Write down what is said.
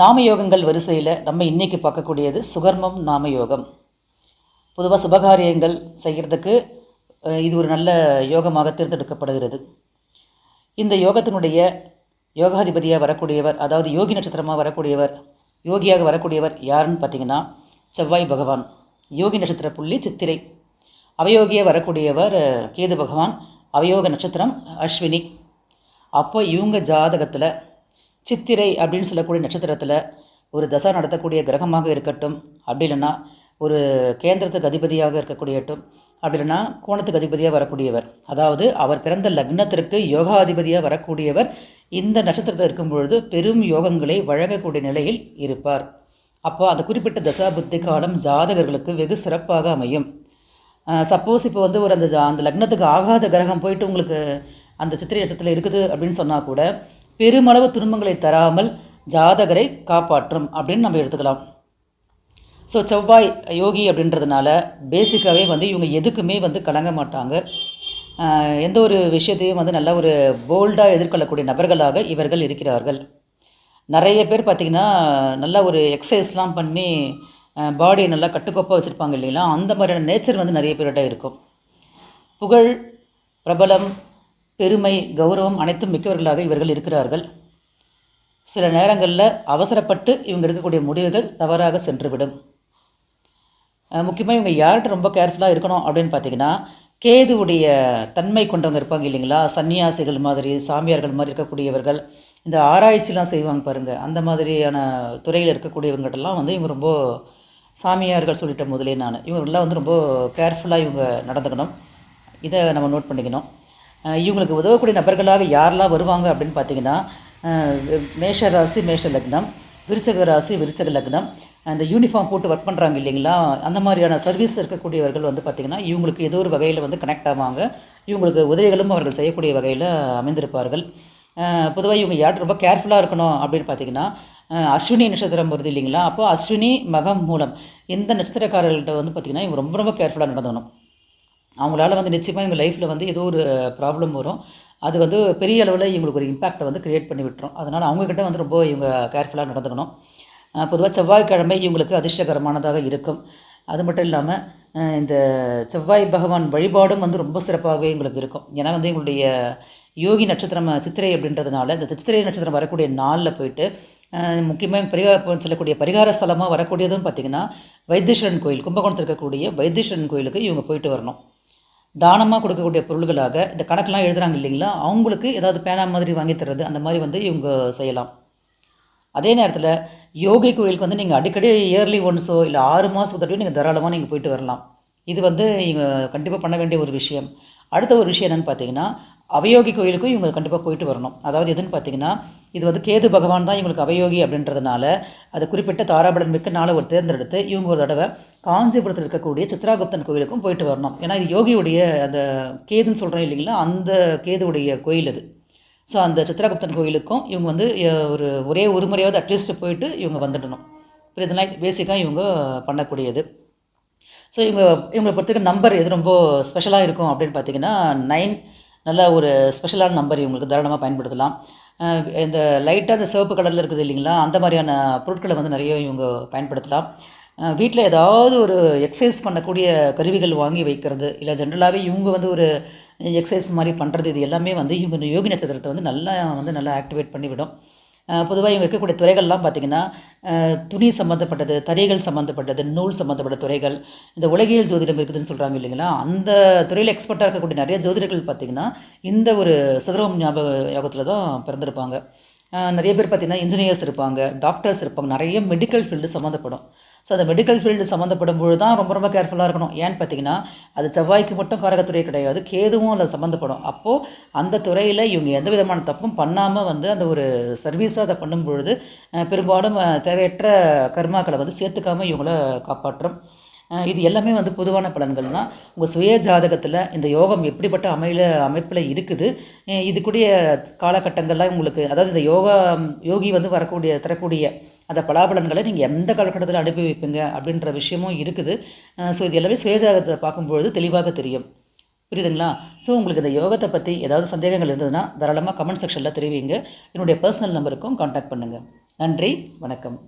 நாம யோகங்கள் வரிசையில் நம்ம இன்றைக்கி பார்க்கக்கூடியது சுகர்மம் நாம யோகம் பொதுவாக சுபகாரியங்கள் செய்கிறதுக்கு இது ஒரு நல்ல யோகமாக தேர்ந்தெடுக்கப்படுகிறது. இந்த யோகத்தினுடைய யோகாதிபதியாக வரக்கூடியவர் அதாவது யோகி நட்சத்திரமாக வரக்கூடியவர் யோகியாக வரக்கூடியவர் யாருன்னு பார்த்தீங்கன்னா செவ்வாய் பகவான். யோகி நட்சத்திர புள்ளி சித்திரை. அவயோகியாக வரக்கூடியவர் கேது பகவான். அவயோக நட்சத்திரம் அஸ்வினி. அப்போ இவங்க ஜாதகத்தில் சித்திரை அப்படின்னு சொல்லக்கூடிய நட்சத்திரத்தில் ஒரு தசை நடத்தக்கூடிய கிரகமாக இருக்கட்டும் அப்படி இல்லைன்னா ஒரு கேந்திரத்துக்கு அதிபதியாக இருக்கக்கூடியட்டும் அப்படி இல்லைன்னா கோணத்துக்கு அதிபதியாக வரக்கூடியவர் அதாவது அவர் பிறந்த லக்னத்திற்கு யோகாதிபதியாக வரக்கூடியவர் இந்த நட்சத்திரத்தில் இருக்கும் பொழுது பெரும் யோகங்களை வழங்கக்கூடிய நிலையில் இருப்பார். அப்போ அந்த குறிப்பிட்ட தசா புத்தி காலம் ஜாதகர்களுக்கு வெகு சிறப்பாக அமையும். சப்போஸ் இப்போ வந்து ஒரு அந்த ஜா- அந்த லக்னத்துக்கு ஆகாத கிரகம் போயிட்டு உங்களுக்கு அந்த சித்திரை நட்சத்திரத்தில் இருக்குது அப்படின்னு சொன்னால் கூட பெருமளவு துன்பங்களை தராமல் ஜாதகரை காப்பாற்றும் அப்படின்னு நம்ம எடுத்துக்கலாம். ஸோ செவ்வாய் யோகி அப்படின்றதுனால பேசிக்காகவே வந்து இவங்க எதுக்குமே வந்து கலங்க மாட்டாங்க. எந்த ஒரு விஷயத்தையும் வந்து நல்ல ஒரு போல்டாக எதிர்கொள்ளக்கூடிய நபர்களாக இவர்கள் இருக்கிறார்கள். நிறைய பேர் பார்த்திங்கன்னா நல்லா ஒரு எக்ஸசைஸ்லாம் பண்ணி பாடியை நல்லா கட்டுக்கோப்பாக வச்சுருப்பாங்க இல்லைங்களா? அந்த மாதிரியான நேச்சர் வந்து நிறைய பேர்கிட்ட இருக்கும். புகழ் பிரபலம் பெருமை கௌரவம் அனைத்தும் மிக்கவர்களாக இவர்கள் இருக்கிறார்கள். சில நேரங்களில் அவசரப்பட்டு இவங்க எடுக்கக்கூடிய முடிவுகள் தவறாக சென்றுவிடும். முக்கியமாக இவங்க யார்கிட்ட ரொம்ப கேர்ஃபுல்லாக இருக்கணும் அப்படின்னு பார்த்தீங்கன்னா கேதுவுடைய தன்மை கொண்டவங்க இருப்பாங்க இல்லைங்களா? சன்னியாசிகள் மாதிரி சாமியார்கள் மாதிரி இருக்கக்கூடியவர்கள் இந்த ஆராய்ச்சிலாம் செய்வாங்க பாருங்கள் அந்த மாதிரியான துறையில் இருக்கக்கூடியவங்ககிட்டலாம் வந்து இவங்க ரொம்ப சாமியார்கள் சொல்லிட்ட முதலே நான். இவங்கெல்லாம் வந்து ரொம்ப கேர்ஃபுல்லாக இவங்க நடந்துக்கணும். இதை நம்ம நோட் பண்ணிக்கணும். இவங்களுக்கு உதவக்கூடிய நபர்களாக யாரெல்லாம் வருவாங்க அப்படின்னு பார்த்தீங்கன்னா மேஷ ராசி மேஷ லக்னம் விருச்சக ராசி விருச்சக லக்னம் அந்த யூனிஃபார்ம் போட்டு ஒர்க் பண்ணுறாங்க இல்லைங்களா? அந்த மாதிரியான சர்வீஸ் இருக்கக்கூடியவர்கள் வந்து பார்த்திங்கன்னா இவங்களுக்கு ஏதோ ஒரு வகையில் வந்து கனெக்ட் ஆவாங்க. இவங்களுக்கு உதவிகளும் அவர்கள் செய்யக்கூடிய வகையில் அமைந்திருப்பார்கள். பொதுவாக இவங்க யார் ரொம்ப கேர்ஃபுல்லாக இருக்கணும் அப்படின்னு பார்த்தீங்கன்னா அஸ்வினி நட்சத்திரம் வருது இல்லைங்களா? அப்போ அஸ்வினி மகம் மூலம் இந்த நட்சத்திரக்காரர்கள்ட்ட வந்து பார்த்திங்கன்னா இவங்க ரொம்ப ரொம்ப கேர்ஃபுல்லாக நடந்துக்கணும். அவங்களால வந்து நிச்சயமாக இவங்க லைஃப்பில் வந்து ஏதோ ஒரு ப்ராப்ளம் வரும். அது வந்து பெரிய அளவில் இவங்களுக்கு ஒரு இம்பேக்டை வந்து கிரியேட் பண்ணி விட்டுரும். அதனால் அவங்கக்கிட்ட வந்து ரொம்ப இவங்க கேர்ஃபுல்லாக நடந்துக்கணும். பொதுவாக செவ்வாய்க்கிழமை இவங்களுக்கு அதிர்ஷ்டகரமானதாக இருக்கும். அது மட்டும் இல்லாமல் இந்த செவ்வாய் பகவான் வழிபாடும் வந்து ரொம்ப சிறப்பாகவே எங்களுக்கு இருக்கும். ஏன்னா வந்து எங்களுடைய யோகி நட்சத்திரம் சித்திரை அப்படின்றதுனால இந்த சித்திரை நட்சத்திரம் வரக்கூடிய நாளில் போயிட்டு முக்கியமாக பரிகார சொல்லக்கூடிய பரிகார ஸ்தலமாக வரக்கூடியதும் பார்த்திங்கன்னா வைத்தீஸ்வரன் கோயில் கும்பகோணத்தில் இருக்கக்கூடிய வைத்தீஸ்வரன் கோயிலுக்கு இவங்க போயிட்டு வரணும். தானமாக கொடுக்கக்கூடிய பொருள்களாக இந்த கணக்கெல்லாம் எழுதுறாங்க இல்லைங்களா? அவங்களுக்கு ஏதாவது பேனா மாதிரி வாங்கி தர்றது அந்த மாதிரி வந்து இவங்க செய்யலாம். அதே நேரத்தில் யோகி கோயிலுக்கு வந்து நீங்கள் அடிக்கடி இயர்லி ஒன்ஸோ இல்லை ஆறு மாதத்துக்கு தடவை நீங்கள் தாராளமாக நீங்கள் போயிட்டு வரலாம். இது வந்து இவங்க கண்டிப்பாக பண்ண வேண்டிய ஒரு விஷயம். அடுத்த ஒரு விஷயம் என்னென்னு பார்த்தீங்கன்னா அவயோகி கோயிலுக்கும் இவங்க கண்டிப்பாக போயிட்டு வரணும். அதாவது எதுன்னு பார்த்தீங்கன்னா இது வந்து கேது பகவான் தான் இவங்களுக்கு அவயோகி அப்படின்றதுனால அது குறிப்பிட்ட தாராபலன் மிக்க நாளை ஒரு தேர்ந்தெடுத்து இவங்க ஒரு தடவை காஞ்சிபுரத்தில் இருக்கக்கூடிய சித்ராகுப்தன் கோயிலுக்கும் போயிட்டு வரணும். ஏன்னா இது யோகியுடைய அந்த கேதுன்னு சொல்கிறோம் இல்லைங்களா? அந்த கேதுவுடைய கோயில் அது. ஸோ அந்த சித்ராகுப்தன் கோயிலுக்கும் இவங்க வந்து ஒரு ஒரே ஒரு முறையாவது அட்லீஸ்ட் போயிட்டு இவங்க வந்துடணும். இப்போ இதெல்லாம் பேசிக்காக இவங்க பண்ணக்கூடியது. ஸோ இவங்க இவங்களை பொறுத்தவரைக்கும் நம்பர் எது ரொம்ப ஸ்பெஷலாக இருக்கும் அப்படின்னு பார்த்தீங்கன்னா நைன் நல்ல ஒரு ஸ்பெஷலான நம்பர் இவங்களுக்கு தாராளமாக பயன்படுத்தலாம். இந்த லைட்டாக அந்த சிவப்பு கலரில் இருக்குது இல்லைங்களா? அந்த மாதிரியான பொருட்களை வந்து நிறைய இவங்க பயன்படுத்தலாம். வீட்டில் ஏதாவது ஒரு எக்ஸசைஸ் பண்ணக்கூடிய கருவிகள் வாங்கி வைக்கிறது இல்லை ஜென்ரலாகவே இவங்க வந்து ஒரு எக்ஸசைஸ் மாதிரி பண்ணுறது இது எல்லாமே வந்து இவங்க யோகி நட்சத்திரத்தை வந்து நல்லா வந்து நல்லா ஆக்டிவேட் பண்ணிவிடும். பொதுவாக இவங்க இருக்கக்கூடிய துறைகள்லாம் பார்த்திங்கன்னா துணி சம்மந்தப்பட்டது தரைகள் சம்மந்தப்பட்டது நூல் சம்மந்தப்பட்ட துறைகள் இந்த உலகியல் ஜோதிடம் இருக்குதுன்னு சொல்கிறாங்க இல்லைங்களா? அந்த துறையில் எக்ஸ்பர்ட்டாக இருக்கக்கூடிய நிறைய ஜோதிடர்கள் பார்த்திங்கன்னா இந்த ஒரு சுகரம் ஞாபக யோகத்தில் தான் பிறந்திருப்பாங்க. நிறைய பேர் பார்த்திங்கன்னா இன்ஜினியர்ஸ் இருப்பாங்க டாக்டர்ஸ் இருப்பாங்க நிறைய மெடிக்கல் ஃபீல்டு சம்மந்தப்படும். ஸோ அந்த மெடிக்கல் ஃபீல்டு சம்மந்தப்படும் பொழுது தான் ரொம்ப ரொம்ப கேர்ஃபுல்லாக இருக்கணும். ஏன்னு பார்த்தீங்கன்னா அது செவ்வாய்க்கு மட்டும் காரகத்துறை கிடையாது கேதுவும் அதில் சம்மந்தப்படும். அப்போது அந்த துறையில் இவங்க எந்த விதமான தப்பும் பண்ணாமல் வந்து அந்த ஒரு சர்வீஸாக அதை பண்ணும் பொழுது பெரும்பாலும் தேவையற்ற கர்மாக்களை வந்து சேர்த்துக்காமல் இவங்கள காப்பாற்றும். இது எல்லாமே வந்து பொதுவான பலன்கள்னால் உங்கள் சுய ஜாதகத்தில் இந்த யோகம் எப்படிப்பட்ட அமையில அமைப்பில் இருக்குது அஹ், இதுக்குரிய காலகட்டங்கள்லாம் உங்களுக்கு அதாவது இந்த யோகா யோகி வந்து வரக்கூடிய தரக்கூடிய அந்த பலாபலன்களை நீங்கள் எந்த காலகட்டத்தில் அனுபவிப்பீங்க அப்படின்ற விஷயமும் இருக்குது. ஸோ இது எல்லாமே சுயஜாதகத்தை பார்க்கும்பொழுது தெளிவாக தெரியும். புரியுதுங்களா? ஸோ உங்களுக்கு இந்த யோகத்தை பற்றி ஏதாவது சந்தேகங்கள் இருந்ததுன்னா தாராளமாக கமெண்ட் செக்ஷனில் தெரிவிங்க. என்னுடைய பர்சனல் நம்பருக்கும் காண்டாக்ட் பண்ணுங்கள் நன்றி வணக்கம்.